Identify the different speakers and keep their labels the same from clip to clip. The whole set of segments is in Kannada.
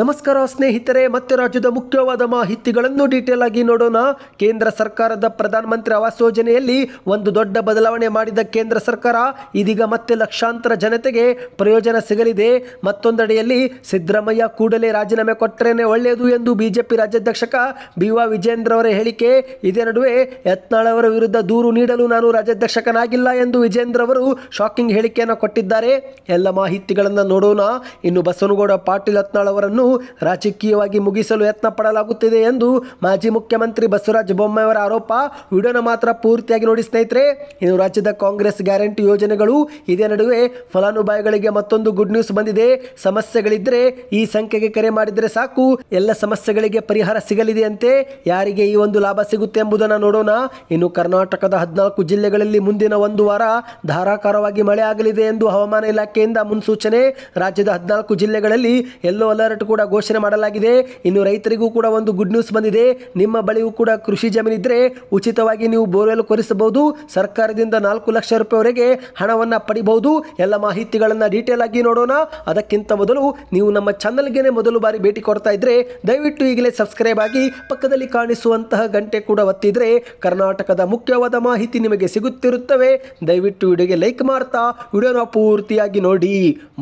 Speaker 1: ನಮಸ್ಕಾರ ಸ್ನೇಹಿತರೆ, ಮತ್ತೆ ರಾಜ್ಯದ ಮುಖ್ಯವಾದ ಮಾಹಿತಿಗಳನ್ನು ಡೀಟೇಲ್ ಆಗಿ ನೋಡೋಣ. ಕೇಂದ್ರ ಸರ್ಕಾರದ ಪ್ರಧಾನಮಂತ್ರಿ ಆವಾಸ್ ಯೋಜನೆಯಲ್ಲಿ ಒಂದು ದೊಡ್ಡ ಬದಲಾವಣೆ ಮಾಡಿದ ಕೇಂದ್ರ ಸರ್ಕಾರ, ಇದೀಗ ಮತ್ತೆ ಲಕ್ಷಾಂತರ ಜನತೆಗೆ ಪ್ರಯೋಜನ ಸಿಗಲಿದೆ. ಮತ್ತೊಂದೆಡೆಯಲ್ಲಿ ಸಿದ್ದರಾಮಯ್ಯ ಕೂಡಲೇ ರಾಜೀನಾಮೆ ಕೊಟ್ಟರೇನೆ ಒಳ್ಳೆಯದು ಎಂದು ಬಿಜೆಪಿ ರಾಜ್ಯಾಧ್ಯಕ್ಷಕ ಬಿ ವಾ ವಿಜೇಂದ್ರ ಅವರ ಹೇಳಿಕೆ. ಇದೇ ನಡುವೆ ಯತ್ನಾಳ್ ಅವರ ವಿರುದ್ಧ ದೂರು ನೀಡಲು ನಾನು ರಾಜ್ಯಾಧ್ಯಕ್ಷಕನಾಗಿಲ್ಲ ಎಂದು ವಿಜೇಂದ್ರ ಅವರು ಶಾಕಿಂಗ್ ಹೇಳಿಕೆಯನ್ನು ಕೊಟ್ಟಿದ್ದಾರೆ. ಎಲ್ಲ ಮಾಹಿತಿಗಳನ್ನು ನೋಡೋಣ. ಇನ್ನು ಬಸವನಗೌಡ ಪಾಟೀಲ್ ಯತ್ನಾಳ್ ಅವರನ್ನು ರಾಜಕೀಯವಾಗಿ ಮುಗಿಸಲು ಯತ್ನ ಪಡಲಾಗುತ್ತಿದೆ ಎಂದು ಮಾಜಿ ಮುಖ್ಯಮಂತ್ರಿ ಬಸವರಾಜ ಬೊಮ್ಮಾಯಿಯವರ ಆರೋಪ. ವಿಡಿಯೋನ ಮಾತ್ರ ಪೂರ್ತಿಯಾಗಿ ನೋಡಿ ಸ್ನೇಹಿತರೆ, ಇನ್ನು ರಾಜ್ಯದ ಕಾಂಗ್ರೆಸ್ ಗ್ಯಾರಂಟಿ ಯೋಜನೆಗಳು ಇದೇ ನಡುವೆ ಫಲಾನುಭವಿಗಳಿಗೆ ಮತ್ತೊಂದು ಗುಡ್ ನ್ಯೂಸ್ ಬಂದಿದೆ. ಸಮಸ್ಯೆಗಳಿದ್ರೆ ಈ ಸಂಖ್ಯೆಗೆ ಕರೆ ಮಾಡಿದರೆ ಸಾಕು. ಎಲ್ಲ ಸಮಸ್ಯೆಗಳಿಗೆ ಪರಿಹಾರ ಸಿಗಲಿದೆಯಂತೆ. ಯಾರಿಗೆ ಈ ಒಂದು ಲಾಭ ಸಿಗುತ್ತೆ ಎಂಬುದನ್ನು ನೋಡೋಣ. ಇನ್ನು ಕರ್ನಾಟಕದ ಹದಿನಾಲ್ಕು ಜಿಲ್ಲೆಗಳಲ್ಲಿ ಮುಂದಿನ ಒಂದು ವಾರ ಧಾರಾಕಾರವಾಗಿ ಮಳೆ ಆಗಲಿದೆ ಎಂದು ಹವಾಮಾನ ಇಲಾಖೆಯಿಂದ ಮುನ್ಸೂಚನೆ. ರಾಜ್ಯದ ಹದಿನಾಲ್ಕು ಜಿಲ್ಲೆಗಳಲ್ಲಿ ಯೆಲ್ಲೋ ಅಲರ್ಟ್ ಕೂಡ ಘೋಷಣೆ ಮಾಡಲಾಗಿದೆ. ಇನ್ನು ರೈತರಿಗೂ ಕೂಡ ಒಂದು ಗುಡ್ ನ್ಯೂಸ್ ಬಂದಿದೆ. ನಿಮ್ಮ ಬಳಿಯೂ ಕೂಡ ಕೃಷಿ ಜಮೀನಿದ್ರೆ ಉಚಿತವಾಗಿ ನೀವು ಬೋರ್ವೆಲ್ ಕೊರಿಸಬಹುದು. ಸರ್ಕಾರದಿಂದ ನಾಲ್ಕು ಲಕ್ಷ ರೂಪಾಯಿವರೆಗೆ ಹಣವನ್ನು ಪಡಿಬಹುದು. ಎಲ್ಲ ಮಾಹಿತಿಗಳನ್ನು ಡೀಟೇಲ್ ಆಗಿ ನೋಡೋಣ. ಅದಕ್ಕಿಂತ ಮೊದಲು ನೀವು ನಮ್ಮ ಚಾನಲ್ಗೆ ಮೊದಲು ಬಾರಿ ಭೇಟಿ ಕೊಡ್ತಾ ಇದ್ರೆ, ದಯವಿಟ್ಟು ಈಗಲೇ ಸಬ್ಸ್ಕ್ರೈಬ್ ಆಗಿ ಪಕ್ಕದಲ್ಲಿ ಕಾಣಿಸುವಂತಹ ಗಂಟೆ ಕೂಡ ಒತ್ತಿದ್ರೆ ಕರ್ನಾಟಕದ ಮುಖ್ಯವಾದ ಮಾಹಿತಿ ನಿಮಗೆ ಸಿಗುತ್ತಿರುತ್ತವೆ. ದಯವಿಟ್ಟು ವಿಡಿಯೋಗೆ ಲೈಕ್ ಮಾಡ್ತಾ, ವಿಡಿಯೋನ ಪೂರ್ತಿಯಾಗಿ ನೋಡಿ.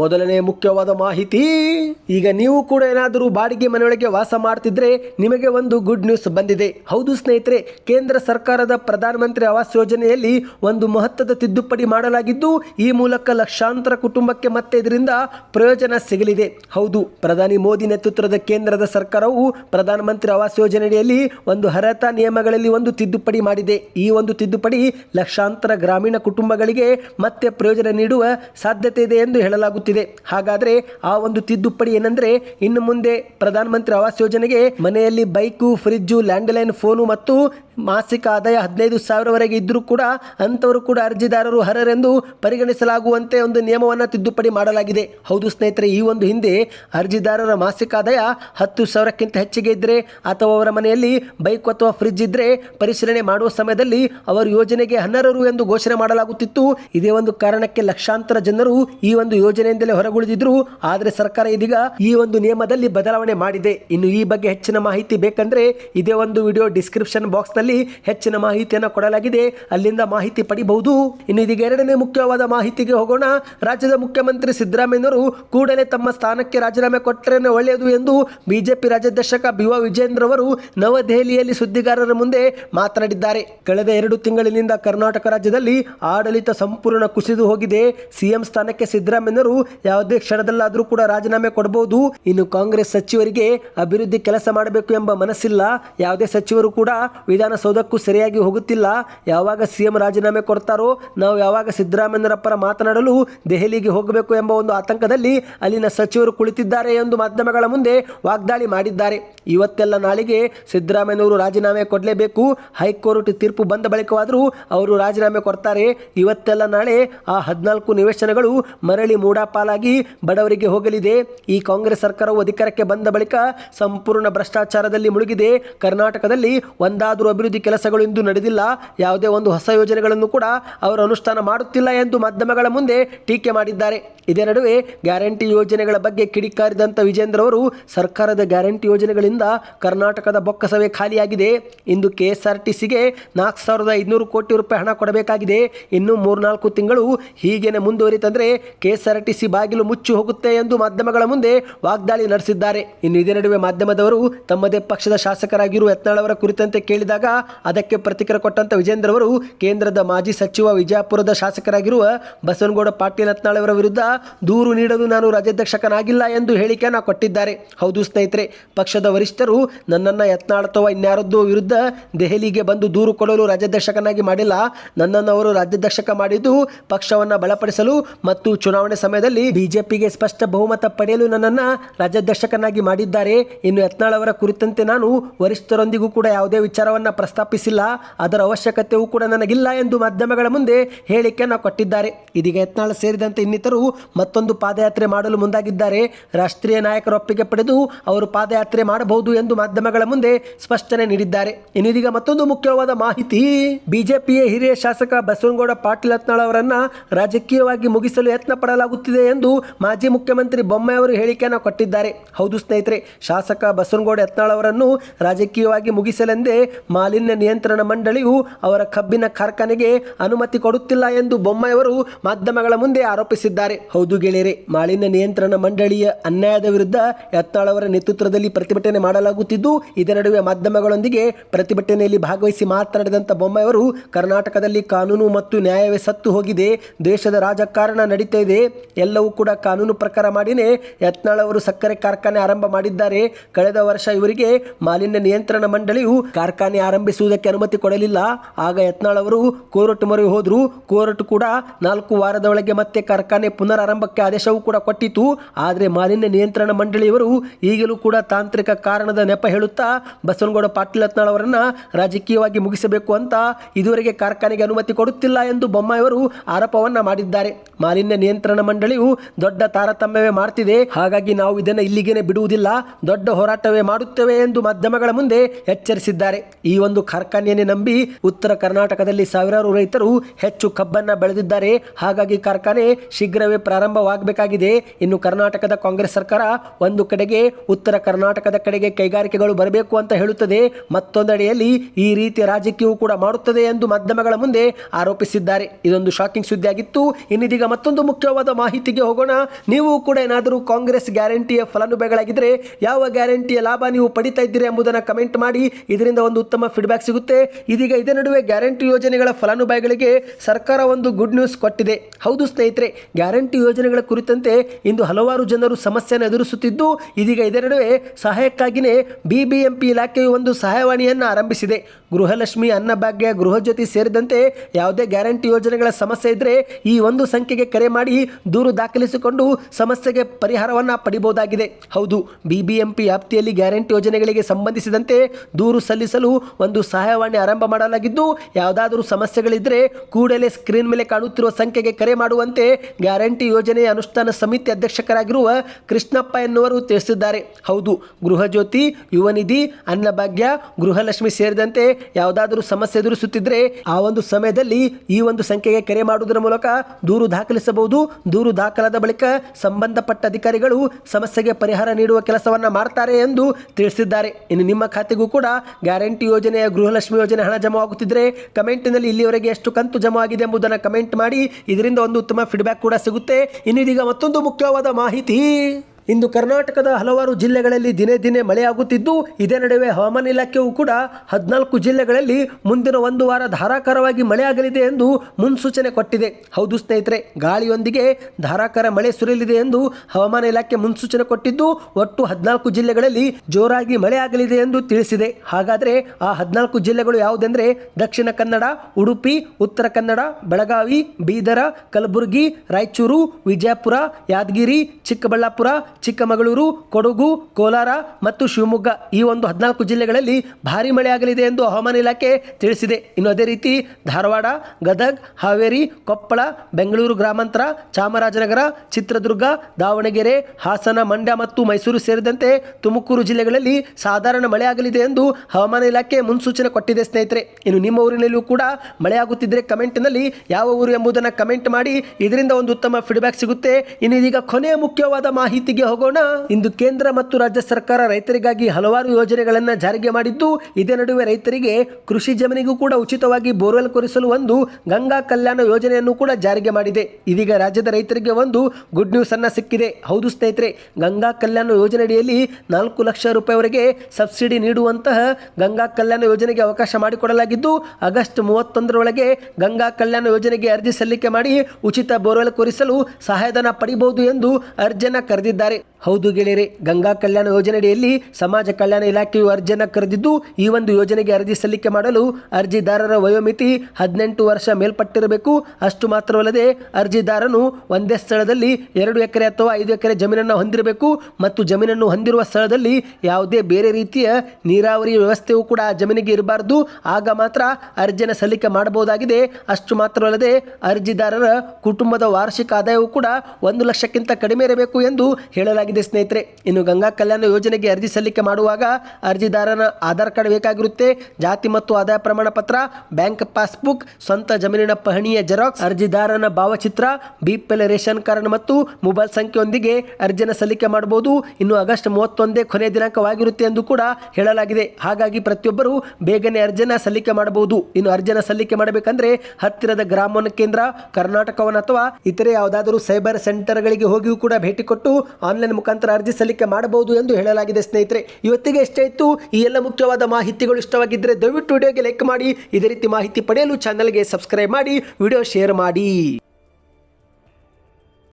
Speaker 1: ಮೊದಲನೇ ಮುಖ್ಯವಾದ ಮಾಹಿತಿ, ಈಗ ನೀವು ಕೂಡ ಏನಾದರೂ ಬಾಡಿಗೆ ಮನೆಯೊಳಗೆ ವಾಸ ಮಾಡ್ತಿದ್ರೆ ನಿಮಗೆ ಒಂದು ಗುಡ್ ನ್ಯೂಸ್ ಬಂದಿದೆ. ಹೌದು ಸ್ನೇಹಿತರೆ, ಕೇಂದ್ರ ಸರ್ಕಾರದ ಪ್ರಧಾನಮಂತ್ರಿ ಆವಾಸ್ ಯೋಜನೆಯಲ್ಲಿ ಒಂದು ಮಹತ್ವದ ತಿದ್ದುಪಡಿ ಮಾಡಲಾಗಿದ್ದು, ಈ ಮೂಲಕ ಲಕ್ಷಾಂತರ ಕುಟುಂಬಕ್ಕೆ ಮತ್ತೆ ಇದರಿಂದ ಪ್ರಯೋಜನ ಸಿಗಲಿದೆ. ಹೌದು, ಪ್ರಧಾನಿ ಮೋದಿ ನೇತೃತ್ವದ ಕೇಂದ್ರದ ಸರ್ಕಾರವು ಪ್ರಧಾನಮಂತ್ರಿ ಆವಾಸ್ ಯೋಜನೆಯಲ್ಲಿ ಒಂದು ಅರ್ಹತಾ ನಿಯಮಗಳಲ್ಲಿ ಒಂದು ತಿದ್ದುಪಡಿ ಮಾಡಿದೆ. ಈ ಒಂದು ತಿದ್ದುಪಡಿ ಲಕ್ಷಾಂತರ ಗ್ರಾಮೀಣ ಕುಟುಂಬಗಳಿಗೆ ಮತ್ತೆ ಪ್ರಯೋಜನ ನೀಡುವ ಸಾಧ್ಯತೆ ಇದೆ ಎಂದು ಹೇಳಲಾಗುತ್ತಿದೆ. ಹಾಗಾದರೆ ಆ ಒಂದು ತಿದ್ದುಪಡಿ ಏನಂದ್ರೆ ಇನ್ನು ಮುಂದೆ ಪ್ರಧಾನಮಂತ್ರಿ ಆವಾಸ್ ಯೋಜನೆಗೆ ಮನೆಯಲ್ಲಿ ಬೈಕು ಫ್ರಿಜ್ಜು ಲ್ಯಾಂಡ್ಲೈನ್ ಫೋನು ಮತ್ತು ಮಾಸಿಕ ಆದಾಯ ಹದಿನೈದು ಸಾವಿರವರೆಗೆ ಇದ್ದರೂ ಕೂಡ ಅಂಥವರು ಕೂಡ ಅರ್ಜಿದಾರರು ಅರ್ಹರೆಂದು ಪರಿಗಣಿಸಲಾಗುವಂತೆ ಒಂದು ನಿಯಮವನ್ನು ತಿದ್ದುಪಡಿ ಮಾಡಲಾಗಿದೆ. ಹೌದು ಸ್ನೇಹಿತರೆ, ಈ ಒಂದು ಹಿಂದೆ ಅರ್ಜಿದಾರರ ಮಾಸಿಕ ಆದಾಯ ಹತ್ತು ಸಾವಿರಕ್ಕಿಂತ ಹೆಚ್ಚಿಗೆ ಇದ್ದರೆ ಅಥವಾ ಅವರ ಮನೆಯಲ್ಲಿ ಬೈಕ್ ಅಥವಾ ಫ್ರಿಜ್ ಇದ್ದರೆ ಪರಿಶೀಲನೆ ಮಾಡುವ ಸಮಯದಲ್ಲಿ ಅವರು ಯೋಜನೆಗೆ ಅನರ್ಹರು ಎಂದು ಘೋಷಣೆ ಮಾಡಲಾಗುತ್ತಿತ್ತು. ಇದೇ ಒಂದು ಕಾರಣಕ್ಕೆ ಲಕ್ಷಾಂತರ ಜನರು ಈ ಒಂದು ಯೋಜನೆಯಿಂದಲೇ ಹೊರಗುಳಿದಿದ್ರು. ಆದರೆ ಸರ್ಕಾರ ಇದೀಗ ಈ ಒಂದು ನಿಯಮದಲ್ಲಿ ಬದಲಾವಣೆ ಮಾಡಿದೆ. ಇನ್ನು ಈ ಬಗ್ಗೆ ಹೆಚ್ಚಿನ ಮಾಹಿತಿ ಬೇಕಂದ್ರೆ ಇದೇ ಒಂದು ವಿಡಿಯೋ ಡಿಸ್ಕ್ರಿಪ್ಷನ್ ಬಾಕ್ಸ್ ಹೆಚ್ಚಿನ ಮಾಹಿತಿಯನ್ನು ಕೊಡಲಾಗಿದೆ. ಅಲ್ಲಿಂದ ಮಾಹಿತಿ ಪಡಿಬಹುದು. ಇನ್ನು ಇದೀಗ ಎರಡನೇ ಮುಖ್ಯವಾದ ಮಾಹಿತಿಗೆ ಹೋಗೋಣ. ರಾಜ್ಯದ ಮುಖ್ಯಮಂತ್ರಿ ಸಿದ್ದರಾಮಯ್ಯನವರು ಕೂಡಲೇ ತಮ್ಮ ಸ್ಥಾನಕ್ಕೆ ರಾಜೀನಾಮೆ ಕೊಟ್ಟರೆ ಒಳ್ಳೆಯದು ಎಂದು ಬಿಜೆಪಿ ರಾಜ್ಯಾಧ್ಯಕ್ಷಕ ಬಿವಾ ವಿಜೇಂದ್ರ ಅವರು ನವದೆಹಲಿಯಲ್ಲಿ ಸುದ್ದಿಗಾರರ ಮುಂದೆ ಮಾತನಾಡಿದ್ದಾರೆ. ಕಳೆದ ಎರಡು ತಿಂಗಳಿನಿಂದ ಕರ್ನಾಟಕ ರಾಜ್ಯದಲ್ಲಿ ಆಡಳಿತ ಸಂಪೂರ್ಣ ಕುಸಿದು ಹೋಗಿದೆ. ಸಿಎಂ ಸ್ಥಾನಕ್ಕೆ ಸಿದ್ದರಾಮಯ್ಯನವರು ಯಾವುದೇ ಕ್ಷಣದಲ್ಲಾದರೂ ಕೂಡ ರಾಜೀನಾಮೆ ಕೊಡಬಹುದು. ಇನ್ನು ಕಾಂಗ್ರೆಸ್ ಸಚಿವರಿಗೆ ಅಭಿವೃದ್ಧಿ ಕೆಲಸ ಮಾಡಬೇಕು ಎಂಬ ಮನಸ್ಸಿಲ್ಲ. ಯಾವುದೇ ಸಚಿವರು ಕೂಡ ವಿಧಾನಸೌಧಕ್ಕೂ ಸರಿಯಾಗಿ ಹೋಗುತ್ತಿಲ್ಲ. ಯಾವಾಗ ಸಿಎಂ ರಾಜೀನಾಮೆ ಕೊಡ್ತಾರೋ, ನಾವು ಯಾವಾಗ ಸಿದ್ದರಾಮಯ್ಯರ ಮಾತನಾಡಲು ದೆಹಲಿಗೆ ಹೋಗಬೇಕು ಎಂಬ ಒಂದು ಆತಂಕದಲ್ಲಿ ಅಲ್ಲಿನ ಸಚಿವರು ಕುಳಿತಿದ್ದಾರೆ ಎಂದು ಮಾಧ್ಯಮಗಳ ಮುಂದೆ ವಾಗ್ದಾಳಿ ಮಾಡಿದ್ದಾರೆ. ಇವತ್ತೆಲ್ಲ ನಾಳಿಗೆ ಸಿದ್ದರಾಮಯ್ಯನವರು ರಾಜೀನಾಮೆ ಕೊಡಲೇಬೇಕು. ಹೈಕೋರ್ಟ್ ತೀರ್ಪು ಬಂದ ಬಳಿಕವಾದರೂ ಅವರು ರಾಜೀನಾಮೆ ಕೊಡ್ತಾರೆ. ಇವತ್ತೆಲ್ಲ ನಾಳೆ ಆ ಹದಿನಾಲ್ಕು ನಿವೇಶನಗಳು ಮರಳಿ ಮೂಡಾಪಾಲಾಗಿ ಬಡವರಿಗೆ ಹೋಗಲಿದೆ. ಈ ಕಾಂಗ್ರೆಸ್ ಸರ್ಕಾರವು ಅಧಿಕಾರಕ್ಕೆ ಬಂದ ಬಳಿಕ ಸಂಪೂರ್ಣ ಭ್ರಷ್ಟಾಚಾರದಲ್ಲಿ ಮುಳುಗಿದೆ. ಕರ್ನಾಟಕದಲ್ಲಿ ಒಂದಾದರೂ ಅಭಿವೃದ್ಧಿ ಕೆಲಸಗಳು ಇಂದು ನಡೆದಿಲ್ಲ, ಯಾವುದೇ ಒಂದು ಹೊಸ ಯೋಜನೆಗಳನ್ನು ಕೂಡ ಅವರು ಅನುಷ್ಠಾನ ಮಾಡುತ್ತಿಲ್ಲ ಎಂದು ಮಾಧ್ಯಮಗಳ ಮುಂದೆ ಟೀಕೆ ಮಾಡಿದ್ದಾರೆ. ಇದೇ ನಡುವೆ ಗ್ಯಾರಂಟಿ ಯೋಜನೆಗಳ ಬಗ್ಗೆ ಕಿಡಿಕಾರಿದಂಥ ವಿಜೇಂದ್ರ ಅವರು ಸರ್ಕಾರದ ಗ್ಯಾರಂಟಿ ಯೋಜನೆಗಳಿಂದ ಕರ್ನಾಟಕದ ಬೊಕ್ಕಸವೇ ಖಾಲಿಯಾಗಿದೆ. ಇಂದು ಕೆ ಎಸ್ ಆರ್ ಟಿ ಸಿಗೆ ನಾಲ್ಕು ಸಾವಿರದ ಐದುನೂರು ಕೋಟಿ ರೂಪಾಯಿ ಹಣ ಕೊಡಬೇಕಾಗಿದೆ. ಇನ್ನು ಮೂರ್ನಾಲ್ಕು ತಿಂಗಳು ಹೀಗೇನೆ ಮುಂದುವರಿತಂದರೆ K S R T C ಬಾಗಿಲು ಮುಚ್ಚಿ ಹೋಗುತ್ತೆ ಎಂದು ಮಾಧ್ಯಮಗಳ ಮುಂದೆ ವಾಗ್ದಾಳಿ ನಡೆಸಿದ್ದಾರೆ. ಇನ್ನು ಇದೇ ನಡುವೆ ಮಾಧ್ಯಮದವರು ತಮ್ಮದೇ ಪಕ್ಷದ ಶಾಸಕರಾಗಿರುವ ಯತ್ನಾಳ್ ಅವರ ಕುರಿತಂತೆ ಕೇಳಿದಾಗ ಅದಕ್ಕೆ ಪ್ರತಿಕ್ರಿಯೆ ಕೊಟ್ಟಂತ ವಿಜೇಂದ್ರ ಅವರು ಕೇಂದ್ರದ ಮಾಜಿ ಸಚಿವ ವಿಜಯಪುರದ ಶಾಸಕರಾಗಿರುವ ಬಸವನಗೌಡ ಪಾಟೀಲ್ ಅವರ ವಿರುದ್ಧ ದೂರು ನೀಡಲು ನಾನು ರಾಜ್ಯಾಧ್ಯಕ್ಷಕನಾಗಿಲ್ಲ ಎಂದು ಹೇಳಿಕೆಯನ್ನು ಕೊಟ್ಟಿದ್ದಾರೆ. ಹೌದು ಸ್ನೇಹಿತರೆ, ಪಕ್ಷದ ವರಿಷ್ಠರು ನನ್ನನ್ನು ಯತ್ನಾಳ್ ಅಥವಾ ಇನ್ಯಾರದ್ದೋ ವಿರುದ್ಧ ದೆಹಲಿಗೆ ಬಂದು ದೂರು ಕೊಡಲು ರಾಜ್ಯಾಧ್ಯಕ್ಷಕನಾಗಿ ಮಾಡಿಲ್ಲ. ನನ್ನನ್ನು ಅವರು ರಾಜ್ಯಾಧ್ಯಕ್ಷಕ ಮಾಡಿದ್ದು ಪಕ್ಷವನ್ನು ಬಲಪಡಿಸಲು ಮತ್ತು ಚುನಾವಣೆ ಸಮಯದಲ್ಲಿ ಬಿಜೆಪಿಗೆ ಸ್ಪಷ್ಟ ಬಹುಮತ ಪಡೆಯಲು ನನ್ನನ್ನು ರಾಜ್ಯಾಧ್ಯಕ್ಷಕನಾಗಿ ಮಾಡಿದ್ದಾರೆ. ಇನ್ನು ಯತ್ನಾಳ್ ಅವರ ಕುರಿತಂತೆ ನಾನು ವರಿಷ್ಠರೊಂದಿಗೂ ಕೂಡ ಯಾವುದೇ ವಿಚಾರವನ್ನು ಪ್ರಸ್ತಾಪಿಸಿಲ್ಲ. ಅದರ ಅವಶ್ಯಕತೆಯೂ ಕೂಡ ನನಗಿಲ್ಲ ಎಂದು ಮಾಧ್ಯಮಗಳ ಮುಂದೆ ಹೇಳಿಕೆಯನ್ನು ಕೊಟ್ಟಿದ್ದಾರೆ. ಇದೀಗ ಯತ್ನಾಳ್ ಸೇರಿದಂತೆ ಇನ್ನಿತರು ಮತ್ತೊಂದು ಪಾದಯಾತ್ರೆ ಮಾಡಲು ಮುಂದಾಗಿದ್ದಾರೆ. ರಾಷ್ಟ್ರೀಯ ನಾಯಕರ ಒಪ್ಪಿಗೆ ಪಡೆದು ಅವರು ಪಾದಯಾತ್ರೆ ಮಾಡಬಹುದು ಎಂದು ಮಾಧ್ಯಮಗಳ ಮುಂದೆ ಸ್ಪಷ್ಟನೆ ನೀಡಿದ್ದಾರೆ. ಇನ್ನಿದೀಗ ಮತ್ತೊಂದು ಮುಖ್ಯವಾದ ಮಾಹಿತಿ. ಬಿಜೆಪಿಯ ಹಿರಿಯ ಶಾಸಕ ಬಸವನಗೌಡ ಪಾಟೀಲ್ ಯತ್ನಾಳ್ ಅವರನ್ನ ರಾಜಕೀಯವಾಗಿ ಮುಗಿಸಲು ಯತ್ನ ಪಡಲಾಗುತ್ತಿದೆ ಎಂದು ಮಾಜಿ ಮುಖ್ಯಮಂತ್ರಿ ಬೊಮ್ಮೆ ಅವರು ಹೇಳಿಕೆಯನ್ನು ಕೊಟ್ಟಿದ್ದಾರೆ. ಹೌದು ಸ್ನೇಹಿತರೆ, ಶಾಸಕ ಬಸವನಗೌಡ ಯತ್ನಾಳ್ ಅವರನ್ನು ರಾಜಕೀಯವಾಗಿ ಮುಗಿಸಲೆಂದೇ ಮಾಲಿನ್ಯ ನಿಯಂತ್ರಣ ಮಂಡಳಿಯು ಅವರ ಕಬ್ಬಿನ ಕಾರ್ಖಾನೆಗೆ ಅನುಮತಿ ಕೊಡುತ್ತಿಲ್ಲ ಎಂದು ಬೊಮ್ಮಯವರು ಮಾಧ್ಯಮಗಳ ಮುಂದೆ ಆರೋಪಿಸಿದ್ದಾರೆ. ಹೌದು ಗೆಳೆಯರೆ, ಮಾಲಿನ್ಯ ನಿಯಂತ್ರಣ ಮಂಡಳಿಯ ಅನ್ಯಾಯದ ವಿರುದ್ಧ ಯತ್ನಾಳವರ ನೇತೃತ್ವದಲ್ಲಿ ಪ್ರತಿಭಟನೆ ಮಾಡಲಾಗುತ್ತಿದ್ದು ಇದರ ನಡುವೆ ಮಾಧ್ಯಮಗಳೊಂದಿಗೆ ಪ್ರತಿಭಟನೆಯಲ್ಲಿ ಭಾಗವಹಿಸಿ ಮಾತನಾಡಿದಂಥ ಬೊಮ್ಮಯವರು ಕರ್ನಾಟಕದಲ್ಲಿ ಕಾನೂನು ಮತ್ತು ನ್ಯಾಯವೇ ಸತ್ತು ಹೋಗಿದೆ, ದೇಶದ ರಾಜಕಾರಣ ನಡೀತಾ ಇದೆ, ಎಲ್ಲವೂ ಕೂಡ ಕಾನೂನು ಪ್ರಕಾರ ಮಾಡಿನೇ ಯತ್ನಾಳವರು ಸಕ್ಕರೆ ಕಾರ್ಖಾನೆ ಆರಂಭ ಮಾಡಿದ್ದಾರೆ. ಕಳೆದ ವರ್ಷ ಇವರಿಗೆ ಮಾಲಿನ್ಯ ನಿಯಂತ್ರಣ ಮಂಡಳಿಯು ಕಾರ್ಖಾನೆ ಆರಂಭಿಸುವುದಕ್ಕೆ ಅನುಮತಿ ಕೊಡಲಿಲ್ಲ. ಆಗ ಯತ್ನಾಳ್ ಅವರು ಕೋರ್ಟ್ ಮೊರೆ ಹೋದರು. ಕೋರ್ಟ್ ಕೂಡ ನಾಲ್ಕು ವಾರದ ಒಳಗೆ ಮತ್ತೆ ಕಾರ್ಖಾನೆ ಪುನರಾರಂಭಕ್ಕೆ ಆದೇಶವೂ ಕೂಡ ಕೊಟ್ಟಿತು ಆದರೆ ಮಾಲಿನ್ಯ ನಿಯಂತ್ರಣ ಮಂಡಳಿಯವರು ಈಗಲೂ ಕೂಡ ತಾಂತ್ರಿಕ ಕಾರಣದ ನೆಪ ಹೇಳುತ್ತಾ, ಬಸವನಗೌಡ ಪಾಟೀಲ್ ಯತ್ನಾಳ್ ಅವರನ್ನ ರಾಜಕೀಯವಾಗಿ ಮುಗಿಸಬೇಕು ಅಂತ ಇದುವರೆಗೆ ಕಾರ್ಖಾನೆಗೆ ಅನುಮತಿ ಕೊಡುತ್ತಿಲ್ಲ ಎಂದು ಬೊಮ್ಮಾಯಿ ಅವರು ಆರೋಪವನ್ನ ಮಾಡಿದ್ದಾರೆ. ಮಾಲಿನ್ಯ ನಿಯಂತ್ರಣ ಮಂಡಳಿಯು ದೊಡ್ಡ ತಾರತಮ್ಯವೇ ಮಾಡ್ತಿದೆ. ಹಾಗಾಗಿ ನಾವು ಇದನ್ನು ಇಲ್ಲಿಗೇನೆ ಬಿಡುವುದಿಲ್ಲ. ದೊಡ್ಡ ಹೋರಾಟವೇ ಮಾಡುತ್ತೇವೆ ಎಂದು ಮಾಧ್ಯಮಗಳ ಮುಂದೆ ಎಚ್ಚರಿಸಿದ್ದಾರೆ. ಈ ಕಾರ್ಖಾನೆಯನ್ನೇ ನಂಬಿ ಉತ್ತರ ಕರ್ನಾಟಕದಲ್ಲಿ ಸಾವಿರಾರು ರೈತರು ಹೆಚ್ಚು ಕಬ್ಬನ್ನ ಬೆಳೆದಿದ್ದಾರೆ. ಹಾಗಾಗಿ ಕಾರ್ಖಾನೆ ಶೀಘ್ರವೇ ಪ್ರಾರಂಭವಾಗಬೇಕಾಗಿದೆ. ಇನ್ನು ಕರ್ನಾಟಕದ ಕಾಂಗ್ರೆಸ್ ಸರ್ಕಾರ ಒಂದು ಕಡೆಗೆ ಉತ್ತರ ಕರ್ನಾಟಕದ ಕಡೆಗೆ ಕೈಗಾರಿಕೆಗಳು ಬರಬೇಕು ಅಂತ ಹೇಳುತ್ತದೆ. ಮತ್ತೊಂದೆಡೆಯಲ್ಲಿ ಈ ರೀತಿಯ ರಾಜಕೀಯವು ಕೂಡ ಮಾಡುತ್ತದೆ ಎಂದು ಮಾಧ್ಯಮಗಳ ಮುಂದೆ ಆರೋಪಿಸಿದ್ದಾರೆ. ಇದೊಂದು ಶಾಕಿಂಗ್ ಸುದ್ದಿಯಾಗಿತ್ತು. ಇನ್ನಿದೀಗ ಮತ್ತೊಂದು ಮುಖ್ಯವಾದ ಮಾಹಿತಿಗೆ ಹೋಗೋಣ. ನೀವು ಕೂಡ ಏನಾದರೂ ಕಾಂಗ್ರೆಸ್ ಗ್ಯಾರಂಟಿಯ ಫಲಾನುಭವಿಗಳಾಗಿದ್ದರೆ ಯಾವ ಗ್ಯಾರಂಟಿಯ ಲಾಭ ನೀವು ಪಡಿತಾ ಇದ್ದೀರಿ ಎಂಬುದನ್ನು ಕಮೆಂಟ್ ಮಾಡಿ. ಇದರಿಂದ ಒಂದು ಉತ್ತಮ ಫೀಡ್ಬ್ಯಾಕ್ ಸಿಗುತ್ತೆ. ಇದೀಗ ಇದೇ ನಡುವೆ ಗ್ಯಾರಂಟಿ ಯೋಜನೆಗಳ ಫಲಾನುಭವಿಗಳಿಗೆ ಸರ್ಕಾರ ಒಂದು ಗುಡ್ ನ್ಯೂಸ್ ಕೊಟ್ಟಿದೆ. ಹೌದು ಸ್ನೇಹಿತರೆ, ಗ್ಯಾರಂಟಿ ಯೋಜನೆಗಳ ಕುರಿತಂತೆ ಇಂದು ಹಲವಾರು ಜನರು ಸಮಸ್ಯೆಯನ್ನು ಎದುರಿಸುತ್ತಿದ್ದು, ಇದೀಗ ಇದೇ ನಡುವೆ ಸಹಾಯಕ್ಕಾಗಿಯೇ ಬಿಬಿಎಂಪಿ ಇಲಾಖೆಯು ಒಂದು ಸಹಾಯವಾಣಿಯನ್ನು ಆರಂಭಿಸಿದೆ. ಗೃಹಲಕ್ಷ್ಮಿ ಅನ್ನಭಾಗ್ಯ ಗೃಹಜ್ಯೋತಿ ಸೇರಿದಂತೆ ಯಾವುದೇ ಗ್ಯಾರಂಟಿ ಯೋಜನೆಗಳ ಸಮಸ್ಯೆ ಇದ್ದರೆ ಈ ಒಂದು ಸಂಖ್ಯೆಗೆ ಕರೆ ಮಾಡಿ ದೂರು ದಾಖಲಿಸಿಕೊಂಡು ಸಮಸ್ಯೆಗೆ ಪರಿಹಾರವನ್ನು ಪಡಿಬಹುದಾಗಿದೆ ಹೌದು ಬಿಬಿಎಂಪಿ ವ್ಯಾಪ್ತಿಯಲ್ಲಿ ಗ್ಯಾರಂಟಿ ಯೋಜನೆಗಳಿಗೆ ಸಂಬಂಧಿಸಿದಂತೆ ದೂರು ಸಲ್ಲಿಸಲು ಒಂದು ಸಹಾಯವಾಣಿ ಆರಂಭ ಮಾಡಲಾಗಿದ್ದು, ಯಾವುದಾದರೂ ಸಮಸ್ಯೆಗಳಿದ್ದರೆ ಕೂಡಲೇ ಸ್ಕ್ರೀನ್ ಮೇಲೆ ಕಾಣುತ್ತಿರುವ ಸಂಖ್ಯೆಗೆ ಕರೆ ಮಾಡುವಂತೆ ಗ್ಯಾರಂಟಿ ಯೋಜನೆಯ ಅನುಷ್ಠಾನ ಸಮಿತಿ ಅಧ್ಯಕ್ಷಕರಾಗಿರುವ ಕೃಷ್ಣಪ್ಪ ಎನ್ನುವರು ತಿಳಿಸಿದ್ದಾರೆ. ಹೌದು, ಗೃಹಜ್ಯೋತಿ, ಯುವನಿಧಿ, ಅನ್ನಭಾಗ್ಯ, ಗೃಹಲಕ್ಷ್ಮಿ ಸೇರಿದಂತೆ ಯಾವುದಾದರೂ ಸಮಸ್ಯೆ ಎದುರಿಸುತ್ತಿದ್ದರೆ ಆ ಒಂದು ಸಮಯದಲ್ಲಿ ಈ ಒಂದು ಸಂಖ್ಯೆಗೆ ಕರೆ ಮಾಡುವುದರ ಮೂಲಕ ದೂರು ದಾಖಲಿಸಬಹುದು. ದೂರು ದಾಖಲಾದ ಬಳಿಕ ಸಂಬಂಧಪಟ್ಟ ಅಧಿಕಾರಿಗಳು ಸಮಸ್ಯೆಗೆ ಪರಿಹಾರ ನೀಡುವ ಕೆಲಸವನ್ನು ಮಾಡ್ತಾರೆ ಎಂದು ತಿಳಿಸಿದ್ದಾರೆ. ಇನ್ನು ನಿಮ್ಮ ಖಾತೆಗೂ ಕೂಡ ಗ್ಯಾರಂಟಿ ಯೋಜನೆಯ ಗೃಹಲಕ್ಷ್ಮಿ ಯೋಜನೆ ಹಣ ಜಮಾ ಆಗುತ್ತಿದ್ದರೆ ಕಮೆಂಟ್ನಲ್ಲಿ ಇಲ್ಲಿವರೆಗೆ ಎಷ್ಟು ಕಂತು ಜಮಾ ಆಗಿದೆ ಎಂಬುದನ್ನು ಕಮೆಂಟ್ ಮಾಡಿ. ಇದರಿಂದ ಒಂದು ಉತ್ತಮ ಫೀಡ್ಬ್ಯಾಕ್ ಕೂಡ ಸಿಗುತ್ತೆ. ಇನ್ನಿದೀಗ ಮತ್ತೊಂದು ಮುಖ್ಯವಾದ ಮಾಹಿತಿ. ಇಂದು ಕರ್ನಾಟಕದ ಹಲವಾರು ಜಿಲ್ಲೆಗಳಲ್ಲಿ ದಿನೇ ದಿನೇ ಮಳೆಯಾಗುತ್ತಿದ್ದು, ಇದೇ ನಡುವೆ ಹವಾಮಾನ ಇಲಾಖೆಯೂ ಕೂಡ ಹದಿನಾಲ್ಕು ಜಿಲ್ಲೆಗಳಲ್ಲಿ ಮುಂದಿನ ಒಂದು ವಾರ ಧಾರಾಕಾರವಾಗಿ ಮಳೆಯಾಗಲಿದೆ ಎಂದು ಮುನ್ಸೂಚನೆ ಕೊಟ್ಟಿದೆ. ಹೌದು ಸ್ನೇಹಿತರೆ, ಗಾಳಿಯೊಂದಿಗೆ ಧಾರಾಕಾರ ಮಳೆ ಸುರಿಯಲಿದೆ ಎಂದು ಹವಾಮಾನ ಇಲಾಖೆ ಮುನ್ಸೂಚನೆ ಕೊಟ್ಟಿದ್ದು, ಒಟ್ಟು ಹದಿನಾಲ್ಕು ಜಿಲ್ಲೆಗಳಲ್ಲಿ ಜೋರಾಗಿ ಮಳೆಯಾಗಲಿದೆ ಎಂದು ತಿಳಿಸಿದೆ. ಹಾಗಾದರೆ ಆ ಹದಿನಾಲ್ಕು ಜಿಲ್ಲೆಗಳು ಯಾವುದೆಂದರೆ ದಕ್ಷಿಣ ಕನ್ನಡ, ಉಡುಪಿ, ಉತ್ತರ ಕನ್ನಡ, ಬೆಳಗಾವಿ, ಬೀದರ, ಕಲಬುರಗಿ, ರಾಯಚೂರು, ವಿಜಯಪುರ, ಯಾದಗಿರಿ, ಚಿಕ್ಕಬಳ್ಳಾಪುರ ಚಿಕ್ಕಮಗಳೂರು, ಕೊಡಗು, ಕೋಲಾರ ಮತ್ತು ಶಿವಮೊಗ್ಗ ಈ ಒಂದು ಹದಿನಾಲ್ಕು ಜಿಲ್ಲೆಗಳಲ್ಲಿ ಭಾರಿ ಮಳೆಯಾಗಲಿದೆ ಎಂದು ಹವಾಮಾನ ಇಲಾಖೆ ತಿಳಿಸಿದೆ. ಇನ್ನು ಅದೇ ರೀತಿ ಧಾರವಾಡ, ಗದಗ್, ಹಾವೇರಿ, ಕೊಪ್ಪಳ, ಬೆಂಗಳೂರು ಗ್ರಾಮಾಂತರ, ಚಾಮರಾಜನಗರ, ಚಿತ್ರದುರ್ಗ, ದಾವಣಗೆರೆ, ಹಾಸನ, ಮಂಡ್ಯ ಮತ್ತು ಮೈಸೂರು ಸೇರಿದಂತೆ ತುಮಕೂರು ಜಿಲ್ಲೆಗಳಲ್ಲಿ ಸಾಧಾರಣ ಮಳೆಯಾಗಲಿದೆ ಎಂದು ಹವಾಮಾನ ಇಲಾಖೆ ಮುನ್ಸೂಚನೆ ಕೊಟ್ಟಿದೆ ಸ್ನೇಹಿತರೆ. ಇನ್ನು ನಿಮ್ಮ ಊರಿನಲ್ಲೂ ಕೂಡ ಮಳೆಯಾಗುತ್ತಿದ್ದರೆ ಕಮೆಂಟ್ನಲ್ಲಿ ಯಾವ ಊರು ಎಂಬುದನ್ನು ಕಮೆಂಟ್ ಮಾಡಿ. ಇದರಿಂದ ಒಂದು ಉತ್ತಮ ಫೀಡ್ಬ್ಯಾಕ್ ಸಿಗುತ್ತೆ. ಇನ್ನು ಇದೀಗ ಕೊನೆಯ ಮುಖ್ಯವಾದ ಮಾಹಿತಿಗೆ ಹೋಗೋಣ. ಇಂದು ಕೇಂದ್ರ ಮತ್ತು ರಾಜ್ಯ ಸರ್ಕಾರ ರೈತರಿಗಾಗಿ ಹಲವಾರು ಯೋಜನೆಗಳನ್ನು ಜಾರಿಗೆ ಮಾಡಿದ್ದು, ಇದೇ ನಡುವೆ ರೈತರಿಗೆ ಕೃಷಿ ಜಮೀನಿಗೂ ಕೂಡ ಉಚಿತವಾಗಿ ಬೋರ್ವೆಲ್ ಕೊರಿಸಲು ಒಂದು ಗಂಗಾ ಕಲ್ಯಾಣ ಯೋಜನೆಯನ್ನು ಕೂಡ ಜಾರಿಗೆ ಮಾಡಿದೆ. ಇದೀಗ ರಾಜ್ಯದ ರೈತರಿಗೆ ಒಂದು ಗುಡ್ ನ್ಯೂಸ್ ಅನ್ನ ಸಿಕ್ಕಿದೆ. ಹೌದು ಸ್ನೇಹಿತರೆ, ಗಂಗಾ ಕಲ್ಯಾಣ ಯೋಜನೆಯಡಿಯಲ್ಲಿ ನಾಲ್ಕು ಲಕ್ಷ ರೂಪಾಯಿವರೆಗೆ ಸಬ್ಸಿಡಿ ನೀಡುವಂತಹ ಗಂಗಾ ಕಲ್ಯಾಣ ಯೋಜನೆಗೆ ಅವಕಾಶ ಮಾಡಿಕೊಡಲಾಗಿದ್ದು, ಆಗಸ್ಟ್ ಮೂವತ್ತೊಂದರೊಳಗೆ ಗಂಗಾ ಕಲ್ಯಾಣ ಯೋಜನೆಗೆ ಅರ್ಜಿ ಸಲ್ಲಿಕೆ ಮಾಡಿ ಉಚಿತ ಬೋರ್ವೆಲ್ ಕೊರಿಸಲು ಸಹಾಯಧನ ಪಡಿಬಹುದು ಎಂದು ಅರ್ಜನ ಕರೆದಿದ್ದಾರೆ. ಹೌದು ಗೆಳೆಯರೆ, ಗಂಗಾ ಕಲ್ಯಾಣ ಯೋಜನೆಯಡಿಯಲ್ಲಿ ಸಮಾಜ ಕಲ್ಯಾಣ ಇಲಾಖೆಯು ಅರ್ಜಿಯನ್ನು ಕರೆದಿದ್ದು, ಈ ಒಂದು ಯೋಜನೆಗೆ ಅರ್ಜಿ ಸಲ್ಲಿಕೆ ಮಾಡಲು ಅರ್ಜಿದಾರರ ವಯೋಮಿತಿ ಹದಿನೆಂಟು ವರ್ಷ ಮೇಲ್ಪಟ್ಟಿರಬೇಕು. ಅಷ್ಟು ಮಾತ್ರವಲ್ಲದೆ ಅರ್ಜಿದಾರನು ಒಂದೇ ಸ್ಥಳದಲ್ಲಿ ಎರಡು ಎಕರೆ ಅಥವಾ ಐದು ಎಕರೆ ಜಮೀನನ್ನು ಹೊಂದಿರಬೇಕು ಮತ್ತು ಜಮೀನನ್ನು ಹೊಂದಿರುವ ಸ್ಥಳದಲ್ಲಿ ಯಾವುದೇ ಬೇರೆ ರೀತಿಯ ನೀರಾವರಿ ವ್ಯವಸ್ಥೆಯೂ ಕೂಡ ಆ ಜಮೀನಿಗೆ ಇರಬಾರದು. ಆಗ ಮಾತ್ರ ಅರ್ಜಿಯನ್ನು ಸಲ್ಲಿಕೆ ಮಾಡಬಹುದಾಗಿದೆ. ಅಷ್ಟು ಮಾತ್ರವಲ್ಲದೆ ಅರ್ಜಿದಾರರ ಕುಟುಂಬದ ವಾರ್ಷಿಕ ಆದಾಯವೂ ಕೂಡ ಒಂದು ಲಕ್ಷಕ್ಕಿಂತ ಕಡಿಮೆ ಇರಬೇಕು ಎಂದು ಹೇಳಲಾಗಿದೆ ಸ್ನೇಹಿತರೆ. ಇನ್ನು ಗಂಗಾ ಕಲ್ಯಾಣ ಯೋಜನೆಗೆ ಅರ್ಜಿ ಸಲ್ಲಿಕೆ ಮಾಡುವಾಗ ಅರ್ಜಿದಾರನ ಆಧಾರ್ ಕಾರ್ಡ್ ಬೇಕಾಗಿರುತ್ತೆ. ಜಾತಿ ಮತ್ತು ಆದಾಯ ಪ್ರಮಾಣ ಪತ್ರ, ಬ್ಯಾಂಕ್ ಪಾಸ್ಬುಕ್, ಸ್ವಂತ ಜಮೀನಿನ ಪಹಣಿಯ ಜೆರಾಕ್ಸ್, ಅರ್ಜಿದಾರನ ಭಾವಚಿತ್ರ ಬಿಪಿಎಲ್ ರೇಷನ್ ಕಾರ್ಡ್ ಮತ್ತು ಮೊಬೈಲ್ ಸಂಖ್ಯೆಯೊಂದಿಗೆ ಅರ್ಜಿಯನ್ನು ಸಲ್ಲಿಕೆ ಮಾಡಬಹುದು. ಇನ್ನು ಆಗಸ್ಟ್ ಮೂವತ್ತೊಂದೇ ಕೊನೆಯ ದಿನಾಂಕವಾಗಿರುತ್ತೆ ಎಂದು ಕೂಡ ಹೇಳಲಾಗಿದೆ. ಹಾಗಾಗಿ ಪ್ರತಿಯೊಬ್ಬರು ಬೇಗನೆ ಅರ್ಜಿಯನ್ನು ಸಲ್ಲಿಕೆ ಮಾಡಬಹುದು. ಇನ್ನು ಅರ್ಜಿಯನ್ನು ಸಲ್ಲಿಕೆ ಮಾಡಬೇಕಂದ್ರೆ ಹತ್ತಿರದ ಗ್ರಾಮ ಕೇಂದ್ರ, ಕರ್ನಾಟಕವನ್ನು ಅಥವಾ ಇತರೆ ಯಾವುದಾದರೂ ಸೈಬರ್ ಸೆಂಟರ್ಗಳಿಗೆ ಹೋಗಿಯೂ ಕೂಡ ಭೇಟಿ ಕೊಟ್ಟು ಆನ್ಲೈನ್ ಮುಖಾಂತರ ಅರ್ಜಿ ಸಲ್ಲಿಕೆ ಮಾಡಬಹುದು ಎಂದು ಹೇಳಲಾಗಿದೆ ಸ್ನೇಹಿತರೆ. ಇವತ್ತಿಗೆ ಎಷ್ಟೇ ಇತ್ತು, ಈ ಎಲ್ಲ ಮುಖ್ಯವಾದ ಮಾಹಿತಿಗಳು ಇಷ್ಟವಾಗಿದ್ದರೆ ದಯವಿಟ್ಟು ವಿಡಿಯೋಗೆ ಲೈಕ್ ಮಾಡಿ, ಇದೇ ರೀತಿ ಮಾಹಿತಿ ಪಡೆಯಲು ಚಾನಲ್ಗೆ ಸಬ್ಸ್ಕ್ರೈಬ್ ಮಾಡಿ, ವಿಡಿಯೋ ಶೇರ್ ಮಾಡಿ.